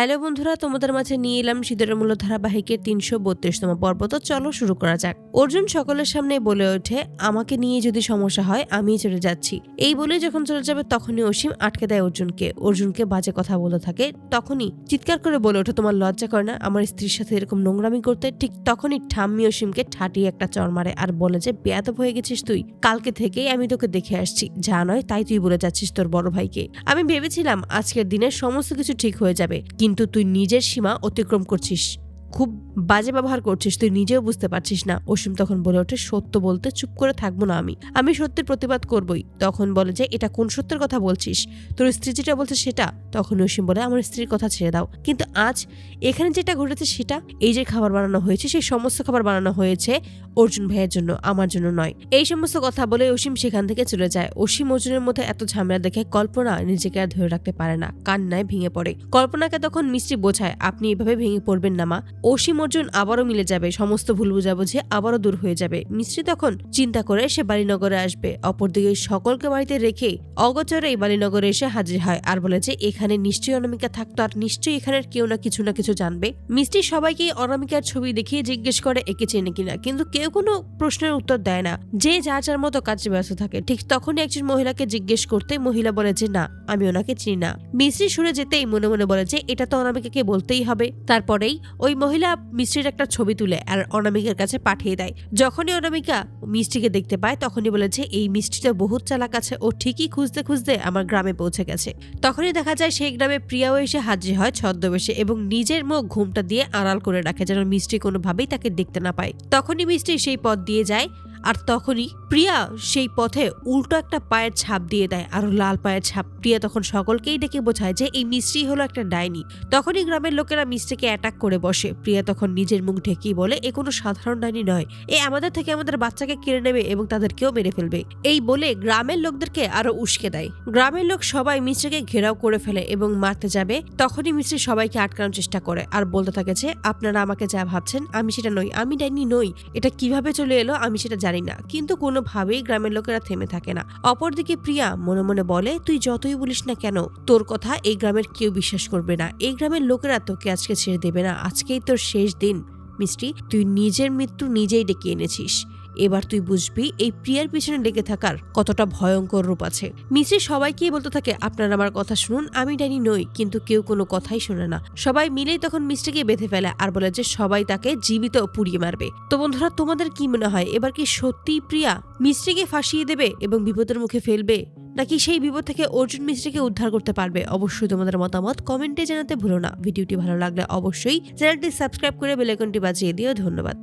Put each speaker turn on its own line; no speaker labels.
Hello বন্ধুরা, তোমাদের মাঝে নিয়ে এলাম শীতের মূল্য ধারাবাহিকের তিনশো বত্রিশতম পর্ব। তো চলো শুরু করা যাক। অর্জুন সকলের সামনে বলে ওঠে, আমাকে নিয়ে যদি সমস্যা হয় আমি চলে যাচ্ছি। এই বলে যখন চলে যাবে, তখনই অসীম আটকে দেয় অর্জুনকে। অর্জুনকে বাজে কথা বলতে থাকে, তখনই চিৎকার করে বলে ওঠে, তোমার লজ্জা করে না, আমার স্ত্রীর সাথে এরকম নোংরামি করতে? ঠিক তখনই ঠাম্মি অসীমকে ঠাটিয়ে একটা চর মারে আর বলে যে, বেয়াদব হয়ে গেছিস তুই, কালকে থেকেই আমি তোকে দেখে আসছি। যা নয়, তাই তুই বলে যাচ্ছিস তোর বড় ভাইকে। আমি ভেবেছিলাম, আজকের দিনে সমস্ত কিছু ঠিক হয়ে যাবে, কিন্তু তুই নিজের সীমা অতিক্রম করছিস। খুব বাজে ব্যবহার করছিস, তুই নিজেও বুঝতে পারছিস না। অসীম তখন বলে ওঠে, সত্য বলতে চুপ করে থাকব না আমি। আমি সত্যের প্রতিবাদ করবই। তখন বলে যে, এটা কোন সত্যের কথা বলছিস? তোর স্ত্রী যেটা বলছে সেটা? তখন অসীম বলে, আমার স্ত্রীর কথা ছেড়ে দাও। কিন্তু আজ এখানে যেটা ঘটেছে সেটা, এই যে খাবার বানানো হয়েছে, সেই সমস্ত খাবার বানানো হয়েছে অর্জুন ভাইয়ের জন্য, আমার জন্য নয়। এই সমস্ত কথা বলে অসীম সেখান থেকে চলে যায়। অসীম অর্জুনের মধ্যে এত ঝামেলা দেখে কল্পনা নিজেকে আর ধরে রাখতে পারে না। কান্নায় ভেঙে পড়ে। কল্পনাকে তখন মিষ্টি বোঝায়, আপনি এভাবে ভেঙে পড়বেন না মা। অসীম অর্জুন আবারও মিলে যাবে, সমস্ত ভুল বুঝাবুঝি আবারও দূর হয়ে যাবে। মিস্ত্রি তখন চিন্তা করে সে বালিনগরে আসবে। অপরদিকে সকলকে বাড়িতে রেখে অগচরে এই বালিনগরে এসে হাজির হয় আর বলে যে, এখানে নিশ্চয়ই অনামিকা থাকতো আর নিশ্চয়ই এখানের কেউ না কিছু না কিছু জানবে। মিষ্টি সবাইকে অনামিকার ছবি দেখিয়ে জিজ্ঞেস করে, একে চেনে কিনা? কিন্তু কেউ কোনো প্রশ্নের উত্তর দেয় না। যে যা যার মতো কাজে ব্যস্ত থাকে, ঠিক তখনই একজন মহিলাকে জিজ্ঞেস করতে মহিলা বলে যে, না, আমি ওনাকে চিনি না। মিস্ত্রি সরে যেতেই মনে মনে বলে যে, এটা তো অনামিকাকে বলতেই হবে। তারপরেই ওই মহিলা মিষ্টির একটা ছবি তুলে আর অনামিকার কাছে পাঠিয়ে দেয়। যখনই অনামিকা মিষ্টিকে দেখতে পায়, তখনই বলেছে এই মিষ্টিটা বহুত চালাক আছে। ও ঠিকই খুঁজতে খুঁজতে আমার গ্রামে পৌঁছে গেছে। তখনই দেখা যায় সেই গ্রামে প্রিয়াও এসে হাজির হয় ছদ্মবেশে এবং নিজের মুখ ঘুমটা দিয়ে আড়াল করে রাখে যেন মিষ্টি কোনোভাবেই তাকে দেখতে না পায়। তখনই মিষ্টি সেই পথ দিয়ে যায় আর তখনই প্রিয়া সেই পথে উল্টো একটা পায়ের ছাপ দিয়ে দেয়, আর লাল পায়ের ছাপ। প্রিয়া তখন সকলকেই ডেকে বোঝায় যে এই মিস্ত্রি হলো একটা ডাইনি। তখনই গ্রামের লোকেরা মিস্ত্রিকে অ্যাটাক করে বসে। প্রিয়া তখন নিজের মুখ ঢেকেই বলে, এ কোনো সাধারণ ডাইনি নয়। এ আমাদের থেকে আমাদের বাচ্চাকে কেড়ে নেবে এবং তাদেরকেও মেরে ফেলবে। এই বলে গ্রামের লোকদেরকে আরও উস্কে দেয়। গ্রামের লোক সবাই মিস্ত্রিকে ঘেরাও করে ফেলে এবং মারতে যাবে। তখনই মিস্ত্রি সবাইকে আটকানোর চেষ্টা করে আর বলতে থাকে যে, আপনারা আমাকে যা ভাবছেন, আমি সেটা নই। আমি ডাইনি নই। এটা কীভাবে চলে এলো, আমি সেটা জানি না। কিন্তু কোনোভাবেই গ্রামের লোকেরা থেমে থাকে না। অপরদিকে প্রিয়া মনে মনে বলে, তুই যতই বলিস না কেন, তোর কথা এই গ্রামের কেউ বিশ্বাস করবে না। এই গ্রামের লোকেরা তোকে আজকে ছেড়ে দেবে না। আজকেই তোর শেষ দিন। মিষ্টি, তুই নিজের মৃত্যু নিজেই ডেকে এনেছিস। এবার তুই বুঝবি এই প্রিয়ার পিছনে লেগে থাকার কতটা ভয়ঙ্কর রূপ আছে। মিশ্রি সবাইকেই বলতে থাকে, আপনারা আমার কথা শুনুন, আমি ডাইনি নই, কিন্তু কেউ কোনো কথাই শোনে না। সবাই মিলেই তখন মিষ্টিকে বেঁধে ফেলে আর বলে যে, সবাই তাকে জীবিত পুড়িয়ে মারবে। তো বন্ধুরা, তোমাদের কি মনে হয়, এবার কি সত্যিই প্রিয়া মিষ্টিকে ফাঁসিয়ে দেবে এবং বিপদের মুখে ফেলবে? নাকি সেই বিপদ থেকে অর্জুন মিশ্রিকে উদ্ধার করতে পারবে? অবশ্যই তোমাদের মতামত কমেন্টে জানাতে ভুলো না। ভিডিওটি ভালো লাগলে অবশ্যই চ্যানেলটি সাবস্ক্রাইব করে বেলাইকনটি বাজিয়ে দিও। ধন্যবাদ।